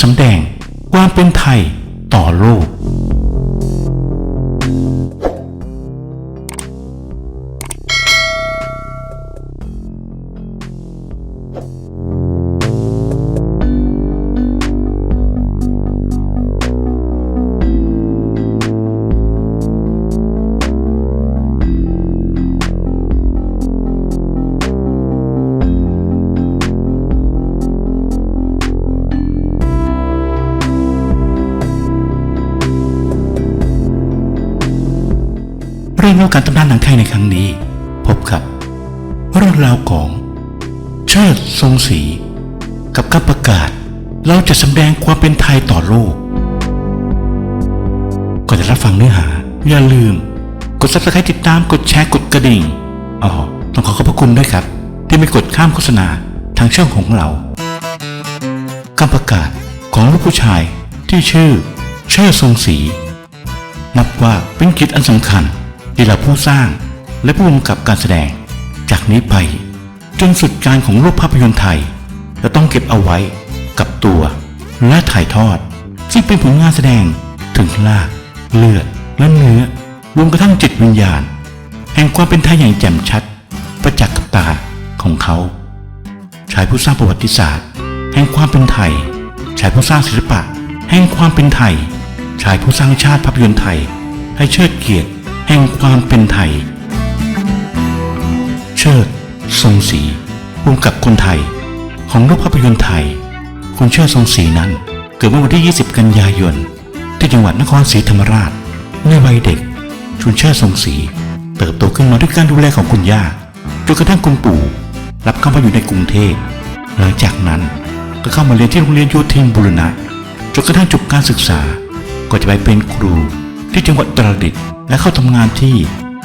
สำแดง ความเป็นไทยต่อโลก เรื่องเล่าการตำนานหนังไทยในครั้งนี้ พบกับเรื่องราวของ เชิดทรงศรีกับการประกาศ เราจะสำแดงความเป็นไทยต่อโลกก่อนจะรับฟังเนื้อหา อย่าลืม กด subscribe ติดตามกดแชร์กดกระดิ่งอ๋อต้องขอขอบพระคุณด้วยครับ ที่ไม่กดข้ามโฆษณาทางช่องของเราการประกาศของลูกผู้ชายที่ชื่อเชิดทรงศรีนับว่าเป็นกิจอันสำคัญ ที่เราผู้สร้างและผู้กำกับการแสดง จากนี้ไป จนสุดการของโลกภาพยนตร์ไทยจะต้องเก็บเอาไว้กับตัวและถ่ายทอด ซึ่งเป็นผลงานแสดงถึงลากเลือดและเนื้อรวมกระทั่งจิตวิญญาณ แห่งความเป็นไทยอย่างแจ่มชัด ประจักษ์กับตาของเขาชายผู้สร้างประวัติศาสตร์ แห่งความเป็นไทยชายผู้สร้างศิลปะ แห่งความเป็นไทยชายผู้สร้างชาติภาพยนตร์ไทย ให้เชิดเกียรติ แห่งความเป็นไทย เชิด ทรงศรีภูมิกับคนไทย ของโลกภาพยนตร์ไทย คุณเชิดทรงศรีนั้น เกิดเมื่อวันที่ 20 กันยายน ที่จังหวัดนครศรีธรรมราชในวัยเด็กคุณเชิดทรงศรีเติบโตขึ้นมาด้วยการดูแลของคุณย่าจนกระทั่งคุณปู่รับเข้ามาอยู่ในกรุงเทพหลังจากนั้นก็เข้ามาเรียนที่โรงเรียนโยธินบุรณะจนกระทั่งจบการศึกษาก็จะไปเป็นครู ที่จังหวัดตราดิตและเข้าทำงานที่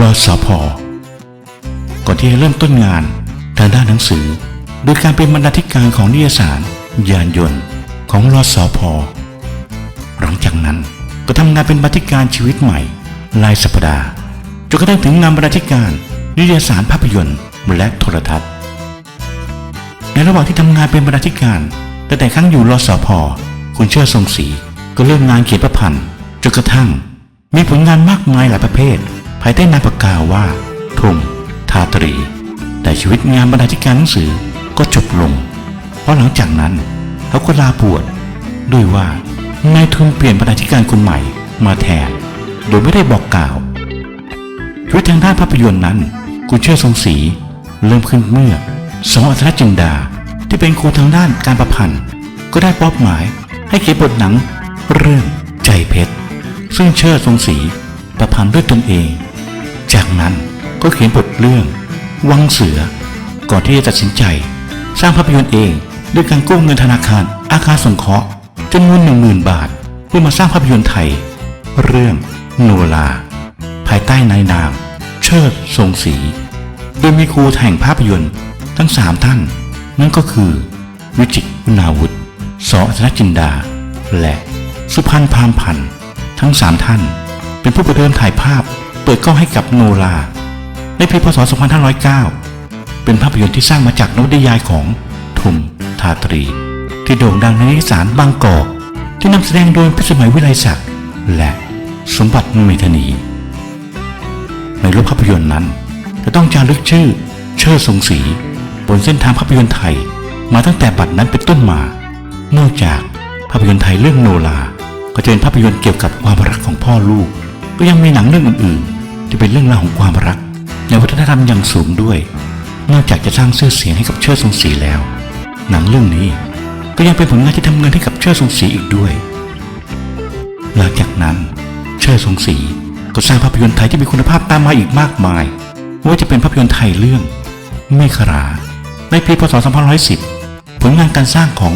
รสพก่อนที่จะเริ่มต้นงานทางด้านหนังสือ โดยการเป็นบรรณาธิการของนิยสาร ยานยนต์ของรสพหลังจากนั้นก็ทำงานเป็นบรรณาธิการชีวิตใหม่ รายสัปดาห์จนกระทั่งถึงงานบรรณาธิการ นิยสารภาพยนตร์และโทรทัศน์ ในระหว่างที่ทำงานเป็นบรรณาธิการตั้งแต่ครั้งอยู่รสพคุณเชื่อทรงศรีก็เริ่มงานเขียนประพันธ์จนกระทั่ง มีผลงานมากมายหลายประเภท ภายใต้นามปากกาว่าทมทาตรี แต่ชีวิตงานบรรณาธิการหนังสือก็จบลง เพราะหลังจากนั้นเขาก็ลาบวชด้วยว่านายทุนเปลี่ยนบรรณาธิการคนใหม่มาแทน โดยไม่ได้บอกกล่าวชีวิตทางด้านภาพยนตร์นั้น คุณเชื่อทรงศรีเริ่มขึ้นเมื่อ สองอัศรจินดาที่เป็นครูทางด้านการประพันธ์ ก็ได้มอบหมายให้เขียนบทหนังเรื่องใจเพชร ซึ่งเชิดทรงศรีประพันธ์ด้วยตนเอง จากนั้นก็เขียนบทเรื่อง วังเสือ ก่อนที่จะตัดสินใจ สร้างภาพยนตร์เองด้วยการกู้เงินธนาคารอาคารสงเคราะห์จำนวนหนึ่งหมื่นบาท เพื่อมาสร้างภาพยนตร์ไทย เรื่องโนลา ภายใต้นายนาม เชิดทรงศรีโดยมีครูแห่งภาพยนตร์ทั้งสามท่าน นั่นก็คือ วิจิตรอุณาวุฒิสออัศนจินดา และสุพันธ์พามพันธ์ ทั้งสามท่าน เป็นผู้ประเดิมถ่ายภาพเปิดกล้องให้กับโนลาในปีพศ 2509 เป็นภาพยนตร์ที่สร้างมาจากนวนิยายของทุมทาตรี ที่โด่งดังในนิสารบางกอกที่นำแสดงโดยพิสมัยวิไลศักดิ์และสมบัติเมธานี ในโลกภาพยนตร์นั้น จะต้องจารึกชื่อเชิดทรงศรีบนเส้นทางภาพยนตร์ไทย มาตั้งแต่บัดนั้นเป็นต้นมา นอกจากภาพยนตร์ไทยเรื่องโนลา ก็จะเป็นภาพยนตร์เกี่ยวกับความรักของพ่อลูก ก็ยังมีหนังเรื่องอื่นๆ ที่เป็นเรื่องราวของความรัก ในวัฒนธรรมอย่างสูงด้วย นอกจากจะสร้างชื่อเสียงให้กับเชิดทรงศรีแล้ว หนังเรื่องนี้ก็ยังเป็นผลงานที่ทำเงินให้กับเชิดทรงศรีอีกด้วย หลังจากนั้น เชิดทรงศรีก็สร้างภาพยนตร์ไทยที่มีคุณภาพตามมาอีกมากมาย ว่าจะเป็นภาพยนตร์ไทยเรื่องเมฆราในปีพศ 2510 ผลงานการสร้างของ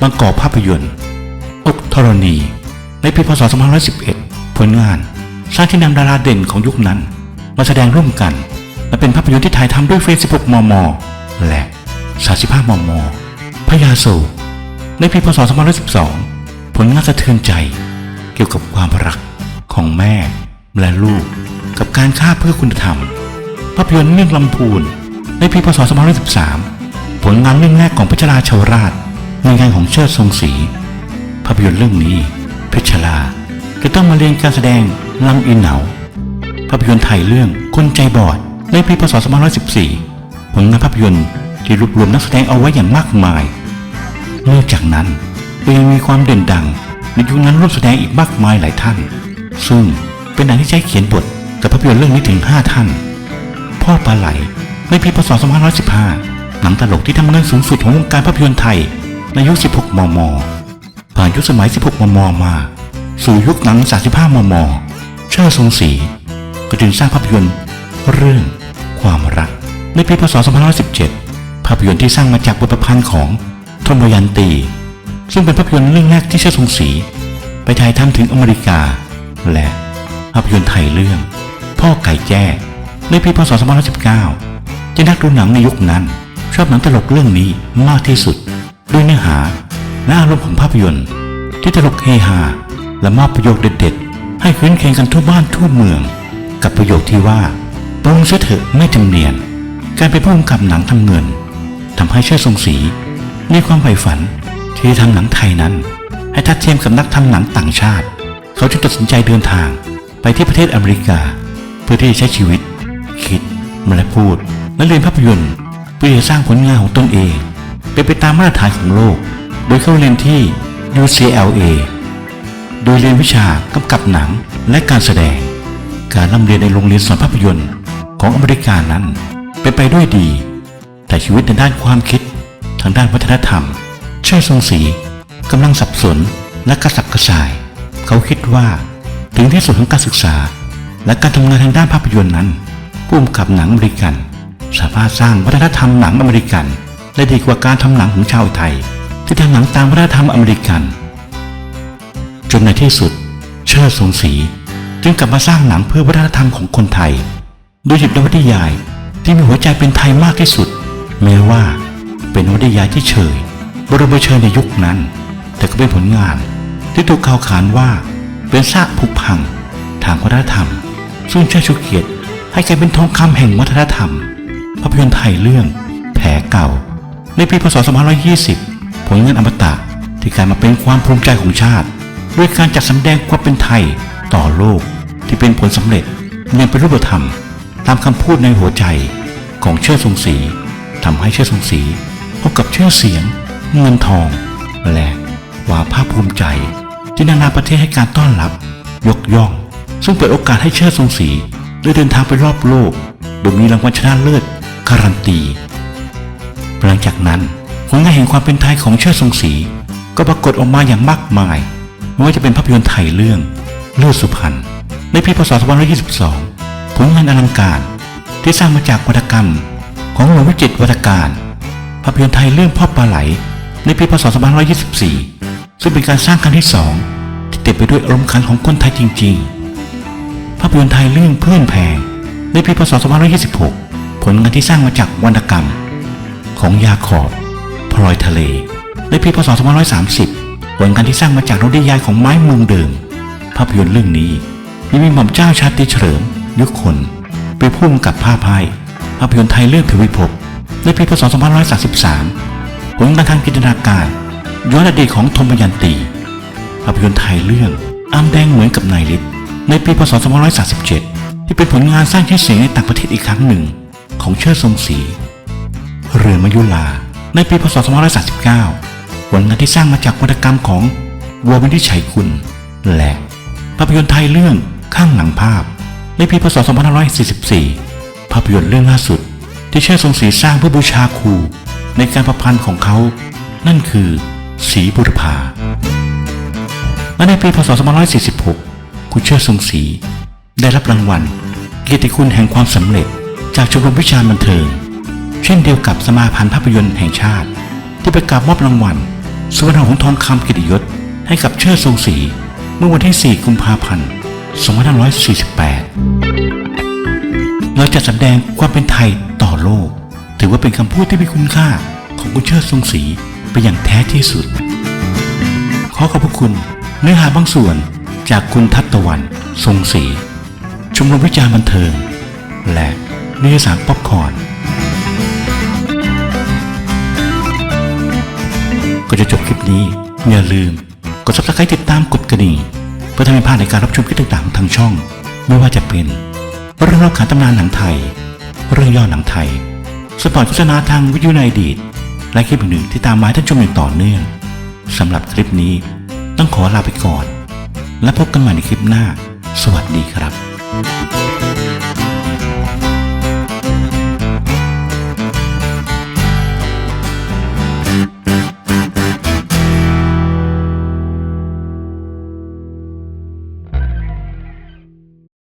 บางกอกภาพยนตร์อกธรณี ในปีพศ 2511 ผลงานสร้างที่นำดาราเด่นของยุคนั้น มาแสดงร่วมกัน และเป็นภาพยนตร์ที่ถ่ายทำด้วยเฟรม16 มม และ 35 มมพญาโศกในปีพศ 2512 ผลงานสะเทือนใจ เกี่ยวกับความรักของแม่และลูก กับการฆ่าเพื่อคุณธรรม ภาพยนตร์เรื่องลำพูน ในปีพศ 2513 ผลงานเรื่องแรกของพัชราชาวราชในงานของเชิดทรงศรีภาพยนตร์เรื่องนี้ เพชรลาจะต้องมาเรียนการแสดงลำอินเหนาภาพยนตร์ไทยเรื่องคนใจบอดในปีพศ2514ผลงานภาพยนตร์ที่รวบรวมนักแสดงเอาไว้อย่างมากมายนอกจากนั้นก็ยังมีความเด่นดังในยุคนั้นร่วมแสดงอีกมากมายหลายท่าน ซึ่งเป็นหนังที่ใช้เขียนบทกับภาพยนตร์เรื่องนี้ถึง 5 ท่าน พ่อปลาไหลในปีพศ2515หนังตลกที่ทำเงินสูงสุดของวงการภาพยนตร์ไทยในยุค 16 มม ผ่านยุคสมัย 16 มม มา สู่ยุคหนัง 35 มม เชิดทรงศรีก็จึงสร้างภาพยนตร์เรื่องความรัก ในปีพศ 2517 ภาพยนตร์ที่สร้างมาจากบทประพันธ์ของทมยันตี ซึ่งเป็นภาพยนตร์เรื่องแรกที่เชิดทรงศรีไปถ่ายทำถึงอเมริกา และภาพยนตร์ไทยเรื่อง พ่อไก่แจ้ ในปีพศ 2519ที่นักดูหนังในยุคนั้น ชอบหนังตลกเรื่องนี้มากที่สุดด้วยเนื้อหา และอารมณ์ของภาพยนตร์ ที่ตลกเฮฮาและมอบประโยคเด็ดๆ ให้คืนเคงกันทั่วบ้านทั่วเมือง กับประโยคที่ว่าปรงเสยเถอะไม่จำเนียน การเป็นผู้กำกับหนังทำเงินทำให้เชิดทรงศรีมีความใฝ่ฝันที่ทำหนังไทยนั้น ให้ทัดเทียมกับนักทำหนังต่างชาติ เขาจึงตัดสินใจเดินทางไปที่ประเทศอเมริกา เพื่อที่จะใช้ชีวิต คิดและพูดและเรียนภาพยนตร์เพื่อจะสร้างผลงานของตนเอง เป็นไปตามมาตรฐานของโลก โดยเข้าเรียนที่ UCLA โดยเรียนวิชากำกับหนังและการแสดง การร่ำเรียนในโรงเรียนสอนภาพยนตร์ของอเมริกานั้นเป็นไปด้วยดี แต่ชีวิตในด้านความคิดทางด้านวัฒนธรรมเชื่อทรงศรีกำลังสับสนและกระสับกระส่าย เขาคิดว่า ถึงที่สุดของการศึกษา และการทำงานทางด้านภาพยนตร์นั้นผู้กำกับหนังอเมริกัน สามารถสร้างวัฒนธรรมหนังอเมริกัน ได้ดีกว่าการทำหนังของชาวไทย ที่ทำหนังตามวัฒนธรรมอเมริกัน จนในที่สุด เชิดทรงศรีจึงกลับมาสร้างหนังเพื่อวัฒนธรรมของคนไทย โดยหยิบนวนิยายที่มีหัวใจเป็นไทยมากที่สุด แม้ว่าเป็นนวนิยายที่เฉย บรมเชยในยุคนั้น แต่ก็เป็นผลงานที่ถูกข่าวขานว่าเป็นซากผุพัง ทางวัฒนธรรม ซึ่งเชิดชูเกียรติให้กลายเป็นทองคำแห่งวัฒนธรรมภาพยนตร์ไทยเรื่องแผลเก่า ในปีพศ2520 ผลงานอมตะที่กลายมาเป็นความภูมิใจของชาติ ด้วยการจัดแสดงความเป็นไทยต่อโลกที่เป็นผลสำเร็จเนียเป็นรูปธรรม ตามคำพูดในหัวใจของเชิดทรงศรีทำให้เชิดทรงศรีพบกับชื่อเสียง เงินทอง และความภาคภูมิใจ ที่นานาประเทศให้การต้อนรับ ยกย่อง ซึ่งเปิดโอกาสให้เชิดทรงศรีได้เดินทางไปรอบโลกโดยมีรางวัลชนะเลิศการันตีหลังจากนั้น ผลงานแห่งความเป็นไทยของเชิดทรงศรีก็ปรากฏออกมาอย่างมากมาย ไม่ว่าจะเป็นภาพยนตร์ไทยเรื่องเลือดสุพรรณในปีพศ 2522 ผลงานอลังการที่สร้างมาจากวัตกรรม ของหลวงวิจิตรวัตการภาพยนตร์ไทยเรื่องพ่อปลาไหล ในปีพศ 2524 ซึ่งเป็นการสร้างครั้งที่สองที่เต็มไปด้วยอารมณ์ขันของคนไทยจริง ๆ ภาพยนตร์ไทยเรื่องเพื่อนแพงในปีพศ 2526 ผลงานที่สร้างมาจากวรรณกรรม ของยาขอบ ลอยทะเล ในปีพศ 2530 ผลงานที่สร้างมาจากนวนิยายของไม้เมืองเดิม ภาพยนตร์เรื่องนี้ยังมีหม่อมเจ้าชาติเฉลิมยุคคนเป็นผู้กำกับภาพให้ภาพยนตร์ไทยเรื่องผิววิภพในปีพศ 2533 ผลงานทางจินตนาการ ย้อนอดีตของธมยันตี ภาพยนตร์ไทยเรื่องอ้ำแดงเหมือนกับนายฤทธิ์ในปีพศ 2537 ที่เป็นผลงานสร้างชื่อเสียงในต่างประเทศอีกครั้งหนึ่ง ของเชิดทรงศรีเรือมายุลา ในปีพศ 2539 ผลงานที่สร้างมาจากวรรณกรรมของววินทิชัยคุณ และภาพยนตร์ไทยเรื่องข้างหลังภาพ ในปีพศ 2544 ภาพยนตร์เรื่องล่าสุด ที่เชิดทรงศรีสร้างเพื่อบูชาครูในการประพันธ์ของเขา นั่นคือศรีบุรพาและในปีพศ 2546 คุณเชิดทรงศรีได้รับรางวัลเกียรติคุณแห่งความสำเร็จจากชมรมวิชาบันเทิง เช่นเดียวกับสมาพันธ์ภาพยนตร์แห่งชาติ ที่ประกาศมอบรางวัลสุวรรณหงส์ทองคำกิติยศให้กับเชิดทรงศรีเมื่อวันที่ 4 กุมภาพันธ์ 2548 เราจะแสดงความเป็นไทยต่อโลก ถือว่าเป็นคำพูดที่มีคุณค่าของคุณเชิดทรงศรีเป็นอย่างแท้ที่สุด ขอขอบพระคุณเนื้อหาบางส่วนจากคุณทัตตะวัน ทรงศรีชมรมวิจารณ์บันเทิง และนิยสารป๊อปคอร์น นี้ อย่าลืม กด subscribe ติดตามกดกระดิ่งเพื่อทำให้พลาดในการรับชมคลิปต่างๆของทางช่อง ไม่ว่าจะเป็นเรื่องเล่าขานตำนานหนังไทย เรื่องย่อหนังไทย สปอร์ตโฆษณาทางวิทยุในอดีตและคลิปอื่นๆที่ตามมาท่านชมอย่างต่อเนื่องสำหรับคลิปนี้ต้องขอลาไปก่อน และพบกันใหม่ในคลิปหน้า สวัสดีครับ